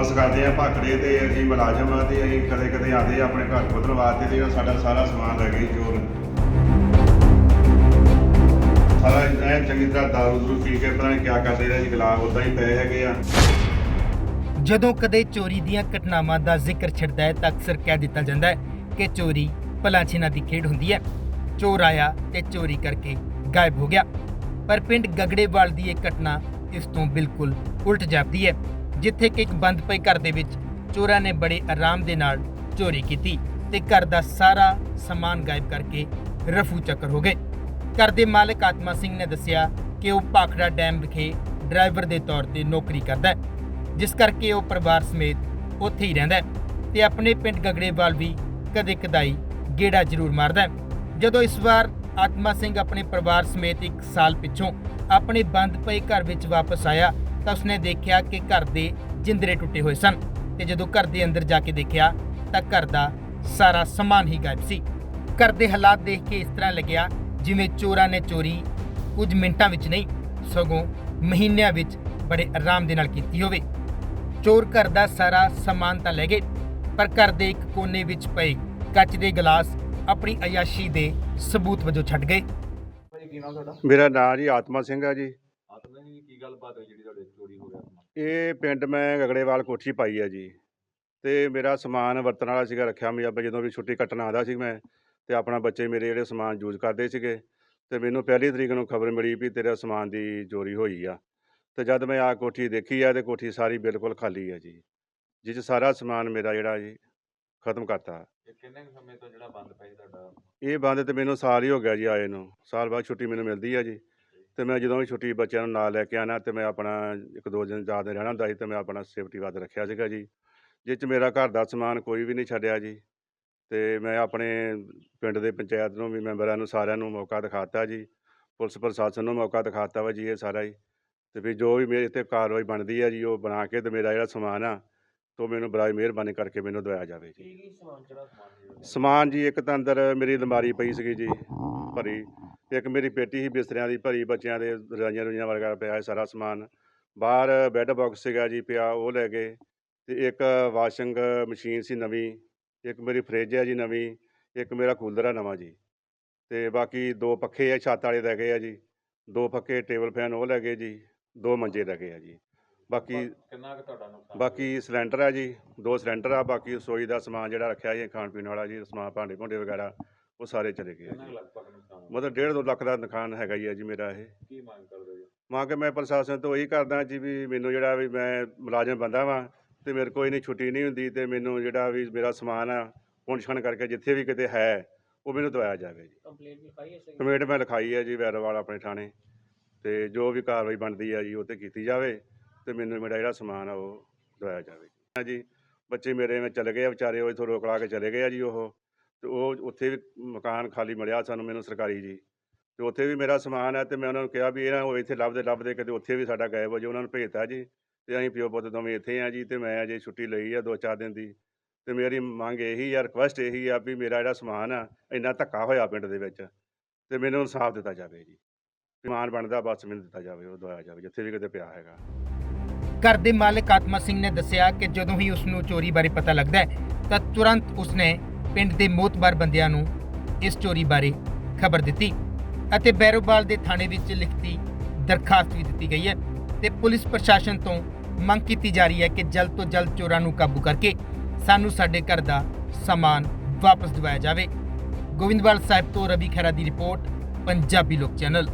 Service ਕਰਦੇ ਆ ਭਾਖੜੇ ਤੇ ਅਸੀਂ ਮੁਲਾਜ਼ਮ ਆ ਤੇ ਅਸੀਂ ਕਦੇ ਕਦੇ ਆਉਂਦੇ ਆਪਣੇ ਘਰ ਖੋਲ੍ਹਣ ਵਾਸਤੇ ਤੇ ਉਹ ਸਾਡਾ ਸਾਰਾ ਸਮਾਨ ਲੈ ਗਏ ਚੋਰ। ਸਾਰਾ ਐ ਚੰਗੀ ਤਰ੍ਹਾਂ ਦਾਰੂ ਦਰੂ ਪੀ ਕੇ ਪਤਾ ਨਹੀਂ ਕਿਆ ਕਰਦੇ ਰਹੇ ਜੀ ਗਲਾਸ ਉਦਾਂ ਹੀ ਪਏ ਹੈਗੇ ਆ। ਜਦੋਂ ਕਦੇ ਚੋਰੀ ਦੀਆਂ ਘਟਨਾਵਾਂ ਦਾ ਜ਼ਿਕਰ ਛਿੜਦਾ ਹੈ ਤਾਂ ਅਕਸਰ ਕਹਿ ਦਿੱਤਾ ਜਾਂਦਾ ਹੈ ਕਿ ਚੋਰੀ ਭਲਾ ਭਲਾਛੀਨਾ ਦੀ ਖੇਡ ਹੁੰਦੀ ਹੈ। ਚੋਰ ਆਇਆ ਤੇ ਚੋਰੀ ਕਰਕੇ ਗਾਇਬ ਹੋ ਗਿਆ। ਪਰ ਪਿੰਡ ਗਗੜੇਵਾਲ ਦੀ ਇਹ ਘਟਨਾ ਇਸ ਤੋਂ ਬਿਲਕੁਲ ਉਲਟ ਜਾਪਦੀ ਹੈ। ਜਿੱਥੇ ਕਿ ਇੱਕ ਬੰਦ ਪਏ ਘਰ ਦੇ ਵਿੱਚ ਚੋਰਾਂ ਨੇ ਬੜੇ ਆਰਾਮ ਦੇ ਨਾਲ ਚੋਰੀ ਕੀਤੀ ਤੇ ਘਰ ਦਾ ਸਾਰਾ ਸਮਾਨ ਗਾਇਬ ਕਰਕੇ ਰਫੂ ਚੱਕਰ ਹੋ ਗਏ। ਘਰ ਦੇ ਮਾਲਕ ਆਤਮਾ ਸਿੰਘ ਨੇ ਦੱਸਿਆ ਕਿ ਉਹ ਭਾਖੜਾ ਡੈਮ ਵਿਖੇ ਡਰਾਈਵਰ ਦੇ ਤੌਰ ਤੇ ਨੌਕਰੀ ਕਰਦਾ ਹੈ, ਜਿਸ ਕਰਕੇ ਉਹ ਪਰਿਵਾਰ ਸਮੇਤ ਉੱਥੇ ਹੀ ਰਹਿੰਦਾ ਹੈ ਤੇ ਆਪਣੇ ਪਿੰਡ ਗਗੜੇਵਾਲ ਵੀ ਕਦੇ ਕਦਾਈ ਗੇੜਾ ਜ਼ਰੂਰ ਮਾਰਦਾ ਹੈ। ਜਦੋਂ ਇਸ ਵਾਰ ਆਤਮਾ ਸਿੰਘ ਆਪਣੇ ਪਰਿਵਾਰ ਸਮੇਤ ਇੱਕ ਸਾਲ ਪਿੱਛੋਂ ਆਪਣੇ ਬੰਦ ਪਏ ਘਰ ਵਿੱਚ ਵਾਪਸ ਆਇਆ ਤਾਂ ਉਸਨੇ ਦੇਖਿਆ ਕਿ ਘਰ ਦੇ ਜਿੰਦਰੇ ਟੁੱਟੇ ਹੋਏ ਸਨ ਤੇ ਜਦੋਂ ਘਰ ਦੇ ਅੰਦਰ ਜਾ ਕੇ ਦੇਖਿਆ ਤਾਂ ਘਰ ਦਾ ਸਾਰਾ ਸਮਾਨ ਹੀ ਗਾਇਬ ਸੀ। ਘਰ ਦੇ ਹਾਲਾਤ ਦੇਖ ਕੇ ਇਸ ਤਰ੍ਹਾਂ ਲੱਗਿਆ ਜਿਵੇਂ ਚੋਰਾਂ ਨੇ ਚੋਰੀ ਕੁਝ ਮਿੰਟਾਂ ਵਿੱਚ ਨਹੀਂ, ਸਗੋਂ ਮਹੀਨਿਆਂ ਵਿੱਚ ਬੜੇ ਆਰਾਮ ਦੇ ਨਾਲ ਕੀਤੀ ਹੋਵੇ। ਚੋਰ ਘਰ ਦਾ ਸਾਰਾ ਸਮਾਨ ਤਾਂ ਲੈ ਗਏ, ਪਰ ਘਰ ਦੇ ਇੱਕ ਕੋਨੇ ਵਿੱਚ ਪਏ ਕੱਚ ਦੇ ਗਲਾਸ ਆਪਣੀ ਅਯਾਸ਼ੀ ਦੇ ਸਬੂਤ ਵਜੋਂ ਛੱਡ ਗਏ। ਭਾਈ ਨਾਮ ਤੁਹਾਡਾ ਮੇਰਾ ਨਾਂ ਜੀ ਆਤਮਾ ਸਿੰਘ ਆ ਜੀ। ਆਤਮਾ ਜੀ ਕੀ ਗੱਲਬਾਤ ਹੋਈ ਜਿਹੜੀ ਤੁਹਾਡੇ ਚੋਰੀ ਹੋ ਗਿਆ ਸਮਾਨ? ਇਹ ਪਿੰਡ ਮੈਂ ਗਗੜੇਵਾਲ ਕੋਠੀ ਪਾਈ ਆ ਜੀ। ਤੇ ਮੇਰਾ ਸਮਾਨ ਵਰਤਣ ਵਾਲਾ ਸੀਗਾ ਰੱਖਿਆ ਮੈਂ ਜਦੋਂ ਵੀ ਛੁੱਟੀ ਕੱਟਣ ਆਉਂਦਾ ਸੀ ਮੈਂ ਤੇ ਆਪਣਾ ਬੱਚੇ ਮੇਰੇ ਜਿਹੜੇ ਸਮਾਨ ਯੂਜ਼ ਕਰਦੇ ਸੀਗੇ ਤੇ ਮੈਨੂੰ ਪਹਿਲੀ ਤਰੀਕ ਨੂੰ ਖਬਰ ਮਿਲੀ ਵੀ ਤੇਰਾ ਸਮਾਨ ਦੀ ਚੋਰੀ ਹੋਈ ਆ। ਤੇ ਜਦ ਮੈਂ ਆ ਕੋਠੀ ਦੇਖੀ ਆ ਤੇ ਕੋਠੀ ਸਾਰੀ ਬਿਲਕੁਲ ਖਾਲੀ ਆ ਜੀ। ਜਿਸ 'ਚ ਸਾਰਾ ਸਮਾਨ ਮੇਰਾ ਜਿਹੜਾ ਜੀ ਖਤਮ ਕਰਤਾ। ਇਹ ਕਿੰਨੇ ਕੁ ਸਮੇਂ ਤੋਂ ਜਿਹੜਾ ਬੰਦ ਪਿਆ ਸੀ ਤੁਹਾਡਾ? ਇਹ ਬੰਦ ਤੇ ਮੈਨੂੰ ਸਾਲ ਹੀ ਹੋ ਗਿਆ ਜੀ ਆਏ ਨੂੰ। ਸਾਲ ਬਾਅਦ ਛੁੱਟੀ ਮੈਨੂੰ ਮਿਲਦੀ ਆ ਜੀ। ਤੇ ਮੈਂ ਜਦੋਂ ਵੀ ਛੁੱਟੀ ਬੱਚਿਆਂ ਨੂੰ ਨਾਲ ਲੈ ਕੇ ਆਣਾ ਤੇ ਮੈਂ ਆਪਣਾ ਇੱਕ ਦੋ ਦਿਨ ਜ਼ਿਆਦਾ ਰਹਿਣਾ ਹੁੰਦਾ ਸੀ ਤੇ ਮੈਂ ਆਪਣਾ ਸੇਫਟੀ ਵਾਸਤੇ ਰੱਖਿਆ ਸੀਗਾ ਜੀ ਜਿਸ 'ਚ ਮੇਰਾ ਘਰ ਦਾ ਸਮਾਨ ਕੋਈ ਵੀ ਨਹੀਂ ਛੱਡਿਆ ਜੀ। ਤੇ ਮੈਂ ਆਪਣੇ ਪਿੰਡ ਦੇ ਪੰਚਾਇਤ ਨੂੰ ਵੀ ਮੈਂਬਰਾਂ ਨੂੰ ਸਾਰਿਆਂ ਨੂੰ ਮੌਕਾ ਦਿਖਾਤਾ ਜੀ, ਪੁਲਿਸ ਪ੍ਰਸ਼ਾਸਨ ਨੂੰ ਮੌਕਾ ਦਿਖਾਤਾ ਵਾ ਜੀ ਇਹ ਸਾਰਾ ਹੀ। ਤੇ ਵੀ ਜੋ ਵੀ ਮੇਰੇ ਤੇ ਕਾਰਵਾਈ ਬਣਦੀ ਹੈ ਜੀ ਉਹ ਬਣਾ ਕੇ ਤੇ ਮੇਰਾ ਜਿਹੜਾ ਸਮਾਨ ਆ ਤੋਂ ਮੈਨੂੰ ਬੜੀ ਮਿਹਰਬਾਨੀ ਕਰਕੇ ਮੈਨੂੰ ਦਵਾਇਆ ਜਾਵੇ ਜੀ। ਕੀ ਸਮਾਨ ਕਿਹੜਾ ਸਮਾਨ? ਸਮਾਨ ਜੀ ਇੱਕ ਤਾਂ ਅੰਦਰ ਮੇਰੀ ਅਲਮਾਰੀ ਪਈ ਸੀਗੀ ਜੀ ਭਰੀ। ਇੱਕ ਮੇਰੀ ਪੇਟੀ ਸੀ ਬਿਸਤਰਿਆਂ ਦੀ ਭਰੀ ਬੱਚਿਆਂ ਦੇ ਰਜਾਈਆਂ ਰੁਈਆਂ ਵਰਗਾ ਪਿਆ ਹੈ ਸਾਰਾ ਸਮਾਨ। ਬਾਹਰ ਬੈੱਡ ਬਾਕਸ ਸੀਗਾ ਜੀ ਪਿਆ ਉਹ ਲੈ ਗਏ। ਤੇ ਇੱਕ ਵਾਸ਼ਿੰਗ ਮਸ਼ੀਨ ਸੀ ਨਵੀਂ ਇੱਕ ਮੇਰੀ ਫ੍ਰਿਜ ਹੈ ਜੀ ਨਵੀਂ ਇੱਕ ਮੇਰਾ ਕੂਲਰ ਹੈ ਨਵਾਂ ਜੀ। ਤੇ ਬਾਕੀ ਦੋ ਪੱਖੇ ਆ ਛੱਤ ਵਾਲੇ ਲੈ ਗਏ ਆ ਜੀ। ਦੋ ਪੱਖੇ ਟੇਬਲ ਫੈਨ ਉਹ ਲੈ ਗਏ ਜੀ ਦੋ ਮੰਜੇ ਲੈ ਗਏ ਆ ਜੀ। ਬਾਕੀ ਕਿੰਨਾ ਕੁ ਤੁਹਾਡਾ ਨੁਕਸਾਨ ਬਾਕੀ ਸਿਲੰਡਰ ਹੈ ਜੀ ਦੋ ਸਿਲੰਡਰ ਆ ਬਾਕੀ ਰਸੋਈ ਦਾ ਸਮਾਨ ਜਿਹੜਾ ਰੱਖਿਆ ਜੀ ਖਾਣ ਪੀਣ ਵਾਲਾ ਜੀ ਸਮਾਨ ਭਾਂਡੇ ਭੁੰਡੇ ਵਗੈਰਾ ਉਹ ਸਾਰੇ ਚਲੇ ਗਏ ਆ ਕਿੰਨਾ ਕੁ ਜੀ। ਲਗਭਗ ਨੁਕਸਾਨ ਹੋਇਆ? ਮਤਲਬ 1.5 ਲੱਖ ਦਾ ਨੁਕਸਾਨ ਹੈਗਾ ਹੀ ਹੈ ਜੀ ਮੇਰਾ ਇਹ। ਕੀ ਮੰਗ ਕਰਦੇ ਜੀ ਮੰਗ ਕੇ ਮੈਂ ਪ੍ਰਸ਼ਾਸਨ ਤੋਂ ਇਹੀ ਕਰਦਾ ਜੀ ਵੀ ਮੈਨੂੰ ਜਿਹੜਾ ਵੀ ਮੈਂ ਮੁਲਾਜ਼ਮ ਬੰਦਾ ਵਾਂ ਤੇ ਮੇਰੇ ਕੋਈ ਨਹੀਂ ਛੁੱਟੀ ਨਹੀਂ ਹੁੰਦੀ ਤੇ ਮੈਨੂੰ ਜਿਹੜਾ ਵੀ ਮੇਰਾ ਸਮਾਨ ਆ ਪੁੰਛਣ ਕਰਕੇ ਜਿੱਥੇ ਵੀ ਕਿਤੇ ਹੈ ਉਹ ਮੈਨੂੰ ਦਵਾਇਆ ਜਾਵੇ ਜੀ। ਕੰਪਲੇਂਟ ਲਿਖਾਈ ਹੈ ਸਹੀ? ਕਮੇਟ ਮੈਂ ਲਿਖਾਈ ਹੈ ਜੀ ਵੈਰੋਵਾਲ ਆਪਣੇ ਥਾਣੇ ਤੇ ਜੋ ਵੀ ਕਾਰਵਾਈ ਬਣਦੀ ਹੈ ਜੀ ਉਹ ਤੇ ਕੀਤੀ ਜਾਵੇ। ਤੇ ਮੈਨੂੰ ਮੇਰਾ ਜਿਹੜਾ ਸਮਾਨ ਆ ਉਹ ਦਵਾਇਆ ਜਾਵੇ। ਹਾਂ ਜੀ, ਬੱਚੇ ਮੇਰੇ ਮੈਂ ਚਲੇ ਗਏ ਆ, ਵਿਚਾਰੇ ਉਹ ਇੱਥੋਂ ਰੋਕ ਲਾ ਕੇ ਚਲੇ ਗਏ ਆ ਜੀ ਉਹ। ਤੇ ਉਹ ਉੱਥੇ ਵੀ ਮਕਾਨ ਖਾਲੀ ਮਿਲਿਆ ਸਾਨੂੰ, ਮੈਨੂੰ ਸਰਕਾਰੀ ਜੀ। ਤੇ ਉੱਥੇ ਵੀ ਮੇਰਾ ਸਮਾਨ ਹੈ ਤੇ ਮੈਂ ਉਹਨਾਂ ਨੂੰ ਕਿਹਾ ਵੀ ਇਹ ਨਾ ਹੋਵੇ, ਇੱਥੇ ਲੱਭਦੇ ਲੱਭਦੇ ਕਿਤੇ ਉੱਥੇ ਵੀ ਸਾਡਾ ਗਾਇਬ ਹੋ ਜੇ ਉਹਨਾਂ ਨੂੰ ਭੇਜਤਾ ਜੀ। ਤੇ ਅਸੀਂ ਪਿਓ ਪੁੱਤ ਦੋਵੇਂ ਇੱਥੇ ਆ ਜੀ ਤੇ ਮੈਂ ਅਜੇ ਛੁੱਟੀ ਲਈ ਆ ਦੋ ਚਾਰ ਦਿਨ ਦੀ। ਤੇ ਮੇਰੀ ਮੰਗ ਇਹੀ ਆ ਰਿਕੁਐਸਟ ਇਹੀ ਆ ਵੀ ਮੇਰਾ ਜਿਹੜਾ ਸਮਾਨ ਆ, ਇੰਨਾ ਧੱਕਾ ਹੋਇਆ ਪਿੰਡ ਦੇ ਵਿੱਚ, ਤੇ ਮੈਨੂੰ ਇਨਸਾਫ ਦਿੱਤਾ ਜਾਵੇ ਜੀ। ਸਮਾਨ ਬਣਦਾ, ਬਸ ਮੈਨੂੰ ਦਿੱਤਾ ਜਾਵੇ, ਉਹ ਦਵਾਇਆ ਜਾਵੇ, ਜਿੱਥੇ ਵੀ ਕਿਤੇ ਪਿਆ ਹੈਗਾ। ਘਰ ਦੇ ਮਾਲਕ ਆਤਮਾ ਸਿੰਘ ਨੇ ਦੱਸਿਆ ਕਿ ਜਦੋਂ ਹੀ ਉਸ ਨੂੰ ਚੋਰੀ ਬਾਰੇ ਪਤਾ ਲੱਗਦਾ ਹੈ, ਤਾਂ ਤੁਰੰਤ ਉਸਨੇ ਪਿੰਡ ਦੇ ਮੋਤਬਾਰ ਬੰਦਿਆਂ ਨੂੰ ਇਸ ਚੋਰੀ ਬਾਰੇ ਖਬਰ ਦਿੱਤੀ ਅਤੇ ਬੈਰੋਵਾਲ ਦੇ ਥਾਣੇ ਵਿੱਚ ਲਿਖਤੀ ਦਰਖਾਸਤ ਵੀ ਦਿੱਤੀ ਗਈ ਹੈ ਤੇ ਪੁਲਿਸ ਪ੍ਰਸ਼ਾਸਨ ਤੋਂ ਮੰਗ ਕੀਤੀ ਜਾ ਰਹੀ ਹੈ ਕਿ ਜਲਦ ਤੋਂ ਜਲਦ ਚੋਰਾਂ ਨੂੰ ਕਾਬੂ ਕਰਕੇ ਸਾਨੂੰ ਸਾਡੇ ਘਰ ਦਾ ਸਮਾਨ ਵਾਪਸ ਦਿਵਾਇਆ ਜਾਵੇ। ਗੋਬਿੰਦਵਾਲ ਸਾਹਿਬ ਤੋਂ ਰਵੀ ਖਹਿਰਾ ਦੀ ਰਿਪੋਰਟ, ਪੰਜਾਬੀ ਲੋਕ ਚੈਨਲ।